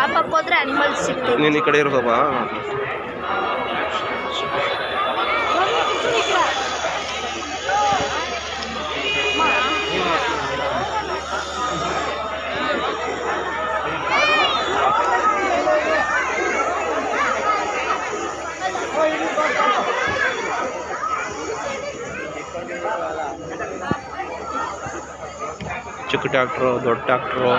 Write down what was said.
ಆ ಪಕ್ಕ ಹೋದ್ರೆ ಅನಿಮಲ್ಸ್ ಸಿಗ್ತದೆ. ನೀನು ಈ ಕಡೆ ಇರೋ ಚಿಕ್ಕ ಡಾಕ್ಟ್ರು ದೊಡ್ಡ ಡಾಕ್ಟ್ರು.